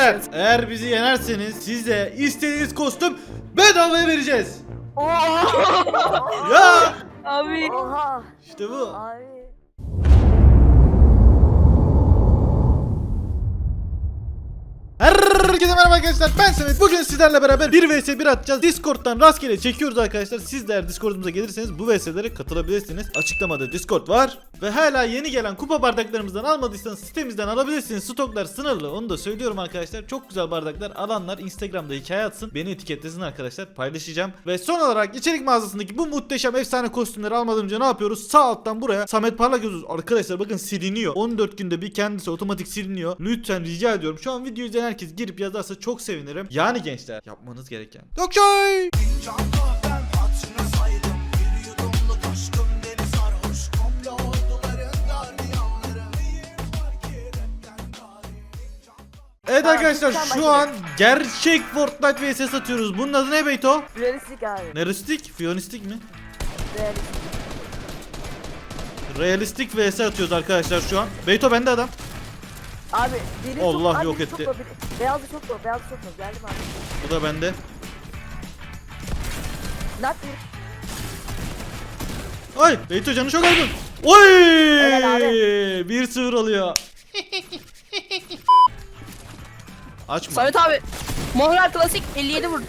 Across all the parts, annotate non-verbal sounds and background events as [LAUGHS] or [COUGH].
Gençler eğer bizi yenerseniz size istediğiniz kostüm bedavaya vereceğiz. Oha. Ya Abi. Oha. işte bu. Abi. Herkese merhaba arkadaşlar ben Samet. Bugün sizlerle beraber 1 vs 1 atacağız. Discord'dan rastgele çekiyoruz arkadaşlar. Siz de eğer Discord'umuza gelirseniz bu vs'lere katılabilirsiniz. Açıklamada Discord var. Ve hala yeni gelen kupa bardaklarımızdan almadıysanız sitemizden alabilirsiniz. Stoklar sınırlı onu da söylüyorum arkadaşlar. Çok güzel bardaklar alanlar Instagram'da hikaye atsın. Beni etiketlesin arkadaşlar paylaşacağım. Ve son olarak içerik mağazasındaki bu muhteşem efsane kostümleri almadan önce ne yapıyoruz? Sağ alttan buraya Samet Parlak yazıyoruz. Arkadaşlar bakın siliniyor. 14 günde bir kendisi otomatik siliniyor. Lütfen rica ediyorum. Şu an video izleyen herkes girip yazarsa çok sevinirim Yani gençler yapmanız gereken Dokçay Evet Aa, arkadaşlar şu an gerçek Fortnite vs atıyoruz Bunun adı ne Beyto? Realistik abi. Neristik? Fiyonistik mi? Realistik. Realistik vs atıyoruz arkadaşlar şu an Beyto bende adam Abi biri Allah çok, yok abi, etti. Çok, biri, beyazı çok mu? Beyazı çok mu? Geldim abi. Bu da bende Nak. Ay Beyto canı çok aldın Oy Helal abi. 1-0 oluyor Açma Samet abi. Monreal Klasik 57 vurdu.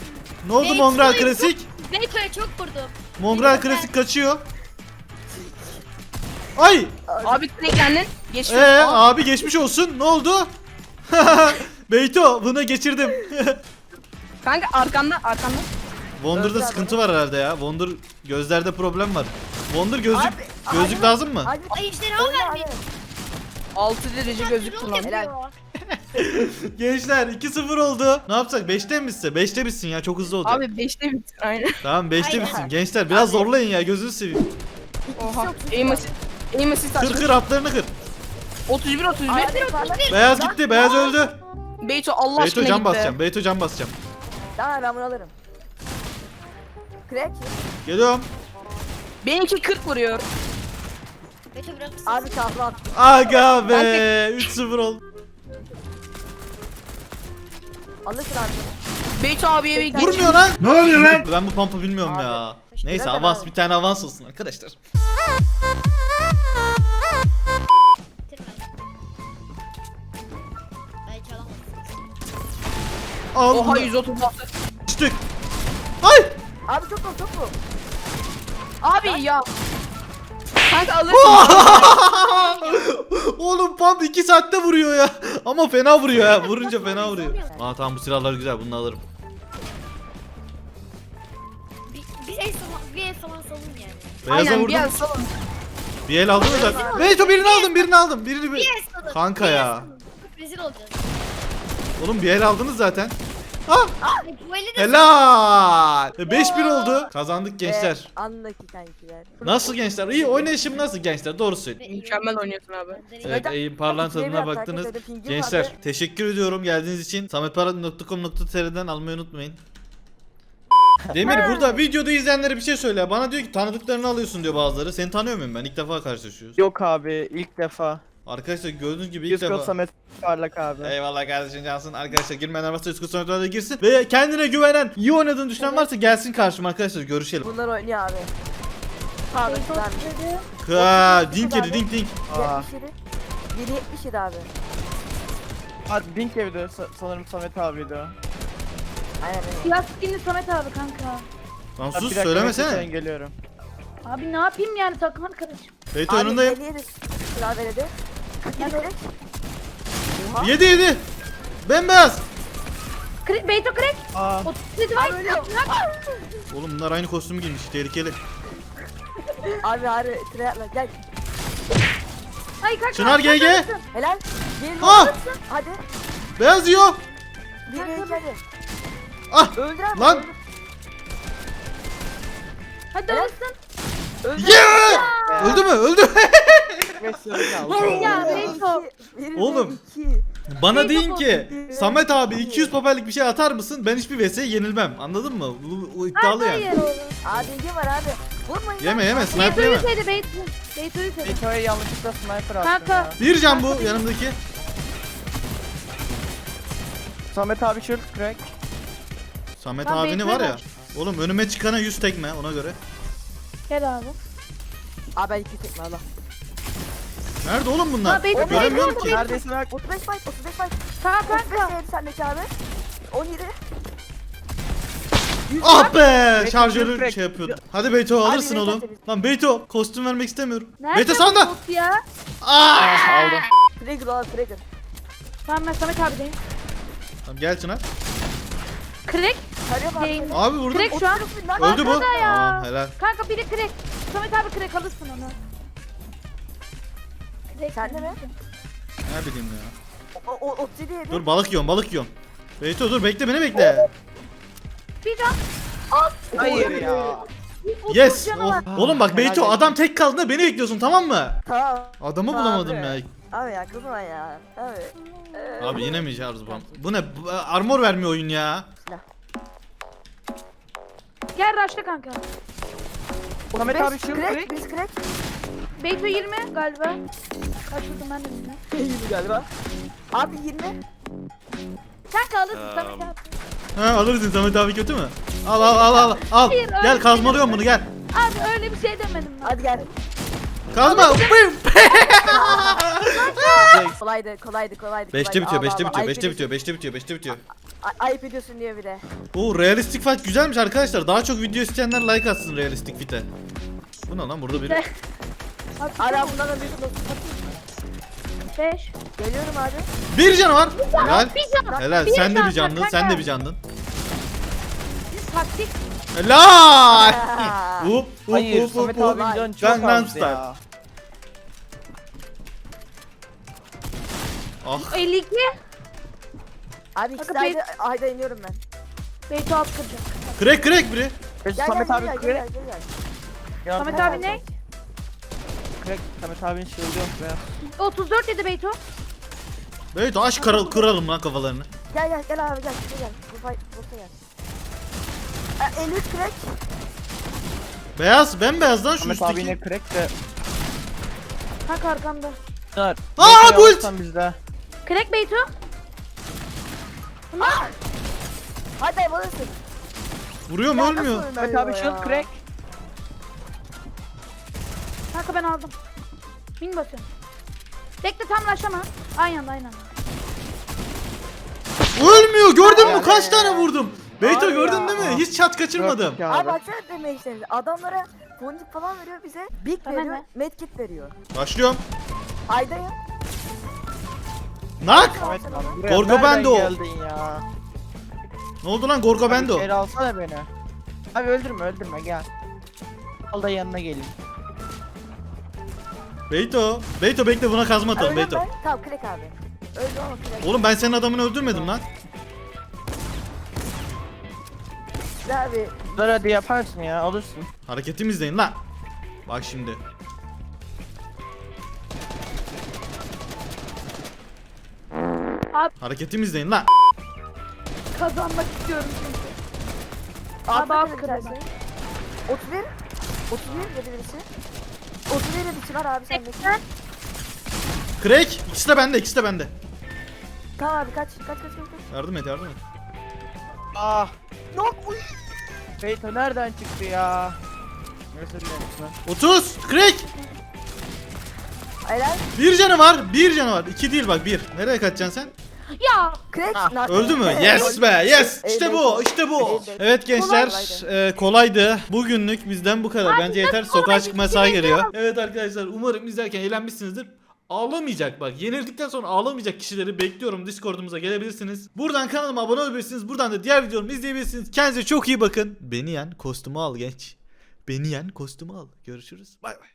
Ne oldu Beyto Mongrel. Klasik? Beyto'ya çok vurdum. Mongrel Klasik kaçıyor Ay Abi kraliklendin. Geçti. Ee abi geçmiş olsun. Ne oldu? [LAUGHS] Beyto bunu geçirdim. [LAUGHS] Kanka arkanda arkanda. Wonder'da Gözler sıkıntı var herhalde ya. Wonder gözlerde problem var. Wonder gözlük Abi, gözlük abi, lazım mı? Abi. Ay ejderha abi. 6 derece kullandı. yapıyor. [LAUGHS] Gençler 2-0 oldu. Ne yapsak? 5'te mi bitse? 5'te bitsin ya çok hızlı olacak. Abi 5'te bitti. Aynen. Tamam 5'te Aynen. bitsin. Gençler biraz zorlayın ya gözünü seveyim. Oha. Aim assist. Aim assist Kır kır atlarını kır. 31 31. Abi, parlak. Beyaz gitti. Beyaz öldü. Beyto Allah Beyto aşkına can gitti. basacağım. Beyto can basacağım. Tamam ben bunu alırım. Crack. Geliyorum. Benimki 40 vuruyor. Beyto bırak? Abi kahve at. Aga be. 3-0 oldu. Alırsın abi. Beyto abiye bir geç. Vurmuyor lan. Ne oluyor lan? Ben bu pampı bilmiyorum Abi, ya. Neyse avans bir tane avans olsun arkadaşlar. Al Oha bunu. 136. Çıktık. Ay! Abi çok mu çok mu? Abi ya. Kanka alırsın. [LAUGHS] Oğlum pump 2 saatte vuruyor ya. Ama fena vuruyor ya. Vurunca fena vuruyor. [LAUGHS] Aa tamam bu silahlar güzel. Bunu alırım. Bir, bir el falan, bir el falan salın yani. Beyaza Aynen vurdum. bir an salın. Bir el aldın mı zaten? Beyto birini aldım, birini aldım. Birini Bir bir... el salın. Kanka bir el ya. salın. Rezil olacağız. Oğlum bir el aldınız zaten. Ah! Ay, bu eli de Helal. 5-1 oldu. Kazandık gençler. Andaki kankiler. Nasıl gençler? İyi oynayışım nasıl gençler? Doğru söyleyin. Mükemmel oynuyorsun abi. Evet, eğim parlan tadına baktınız. Gençler vardı. teşekkür ediyorum geldiğiniz için. sametparlat.com.tr'den almayı unutmayın. [LAUGHS] Demir burada videoda izleyenlere bir şey söyle. Bana diyor ki tanıdıklarını alıyorsun diyor bazıları. Seni tanıyor muyum ben? İlk defa karşılaşıyoruz. Yok abi ilk defa. Arkadaşlar gördüğünüz gibi ilk Discord defa. Samet Parlak abi. Eyvallah kardeşim Cansın. Arkadaşlar girmeyenler varsa Discord Samet'e girsin. Ve kendine güvenen, iyi oynadığını düşünen varsa gelsin karşıma arkadaşlar görüşelim. Bunlar oynuyor abi. Pardon güzelmiş. Ha, dink yedi dink dink. Aa. 77. 177 abi. Hadi Dink evde sa- sanırım Samet abiydi o. Aynen öyle. Siyah skinli Samet abi kanka. Lan Ha, sus bir dakika. Ben geliyorum. Abi ne yapayım yani takım arkadaşım. Beyto Abi, önündeyim. 57 Sıra veredi. 47 veredi. Yedi yedi. Bembeyaz. Kre Beyto crack. Aa 37 var. Oğlum bunlar aynı kostümü giymiş. Tehlikeli. Abi hadi tire atla gel. Ay kanka. Çınar GG. Helal. Gel Ah! Hadi. Beyaz yiyor. Bir bir hadi. Ah. Öldür abi. Lan. öldür. Hadi Helal. alırsın. Öldür. Yeah! Öldü mü? Öldü. [LAUGHS] beş sarı kaldı. Ya bir, Oğlum. Bana deyin ki. Samet abi 200 paperlik bir şey atar mısın? Ben hiçbir vs'ye yenilmem. Anladın mı? Bu, bu iddialı yani. Hayır oğlum. Abi ilgi var abi. Vurmayın. Yeme yeme sniper Beyto'yu yeme. söyle Beyto. Beyto'yu söyle. Beyto'ya yanlışlıkla sniper attım Kanka. ya. Bir can bu yanımdaki. Samet abi shield crack. Samet Lan abini var ya. Oğlum önüme çıkana 100 tekme ona göre. Gel abi. Abi ben iki tekme Allah. Nerede oğlum bunlar? Ha, Beyto, Göremiyorum ki. Neredeyse bak. 35 fight 35 fight. Tamam 35 kanka. yedi sendeki abi. 17. Ah be! Beyto, Şarjörü Beyto. şey yapıyordu. Hadi Beyto alırsın Beyto oğlum. temiz. Lan Beyto kostüm vermek istemiyorum. Nerede Beyto bu sağında. bot ya? Ah! Aldım. Trigger abi trigger. Tamam ben Samet abideyim. Tamam gel Çınar. Crack. Abi. Değil. Abi vurdum. Crack şu an. Öldü bu. Arkada ya. Tamam helal. Kanka biri crack. Samet abi crack alırsın onu. Crack Sende mi? Ne bileyim ya. O, o 37 yedi. Dur balık yiyorum balık yiyorum. Beyto dur bekle beni bekle. Bir can. Hayır ya. Yes. Oh. Oğlum bak Beyto adam tek kaldığında beni bekliyorsun tamam mı? Tamam. Adamı bulamadım ya. Abi ya kızma ya. Abi. Ee, Abi yine mi şarj bam? Bu ne? Bu- Armor vermiyor oyun ya. Gel rush'la kanka. Samet abi 35 shield crack. crack. Biz crack. Beyto 20 galiba. Kaç vurdum ben de bilmiyorum. [LAUGHS] 20 galiba. Abi 20. Kanka alırsın Samet abi. Ha alırsın Samet abi kötü mü? Al al al al al. Hayır, öyle Gel kazmalıyorum bunu gel. Abi öyle bir şey demedim ben. Hadi gel. Kazma. Bıyım. Kolaydı kolaydı kolaydı. 5'te kolaydı. bitiyor, Allah 5'te Allah, bitiyor, ayıp 5'te ediyorsun. bitiyor, 5'te bitiyor, 5'te bitiyor. Ay- Ayıp ediyorsun diyor bir de. Oo realistik fight güzelmiş arkadaşlar. Daha çok video isteyenler like atsın realistik fight'e. Bu ne lan burada biri? [LAUGHS] Abi, bundan da büyük olsun. 5. Geliyorum abi. Bir canı var. Helal. Bir can. Helal. Bir Sen de can bir candın, sen de bir candın. Taktik. Helal. [LAUGHS] Ha. Up up Hayır up up Samet up. abinin canı çok Gangnam azdı Style. ya. Ah 52. Abi ikisi Kanka, ayda, ayda iniyorum ben. Beyto alt kıracak. crack crack biri. Gel Samet gel abi gel gel gel gel. gel. Samet et. abi ne? Crack. Samet abinin shield'ı yok be. 34 dedi Beyto. Evet aş kara- kırarım lan kafalarını. Gel gel gel abi gel. Gel gel. Bu fight boss'a gel. E, 53 crack. Beyaz, bembeyaz lan şu Samet abi yine üstteki. crack de. Kanka arkamda. Çınar. Aa, Crack'i bu ult! alırsan bizde. Crack Beyto. Hadi alırsın. Vuruyor mu Ya ölmüyor. nasıl Samet ölmüyor abi ya? shield crack. Kanka ben aldım. Bin basıyorum. Bekle tam rushlama. Aynen aynen. Ölmüyor gördün mü kaç tane vurdum. Beyto Abi gördün ya. değil mi? Hiç çat kaçırmadım. Abi abi. baksana demeye işte. Adamlara boncuk falan veriyor bize. Big veriyor. Medkit veriyor. Başlıyorum. Ayda ya. Nak. Buraya Gorgo nereden bende o. geldin ya? Ne oldu lan Gorgo Abi bende o. içeri alsana beni. Abi öldürme öldürme gel. Al da yanına geleyim. Beyto. Beyto bekle buna kazma atalım Öldüm Beyto. ben. Tamam crack abi. Öldü ama. Oğlum ben senin adamını öldürmedim lan. Güzel abi. Dur hadi yaparsın ya alırsın. Hareketimi izleyin lan. Bak şimdi. Abi- Hareketimi izleyin lan. Kazanmak istiyorum çünkü. Abi Abi kırarsa. kırarsa. 31. 31 dedi birisi. 31 dedi Çınar abi sen de. Crack. İkisi de bende ikisi de bende. Tamam abi kaç kaç kaç kaç. kaç. Yardım et yardım et. Ah. Nok uy. Beyto nereden çıktı ya? Dilerim Çınar. 30. Crack. Helal. Bir canı var. Bir canı var. İki değil bak bir. Nereye kaçacaksın sen? Ya Öldü mü? [LAUGHS] Yes be yes. İşte bu işte bu. Evet gençler Kolaydı. e, kolaydı. Bugünlük bizden bu kadar. Bence yeter. Sokağa çıkma yasağı geliyor. Evet arkadaşlar umarım izlerken eğlenmişsinizdir. Ağlamayacak bak. Yenildikten sonra ağlamayacak kişileri bekliyorum. Discord'umuza gelebilirsiniz. Buradan kanalıma abone olabilirsiniz. Buradan da diğer videolarımı izleyebilirsiniz. Kendinize çok iyi bakın. Beni yen kostümü al genç. Beni yen kostümü al. Görüşürüz. Bay bay.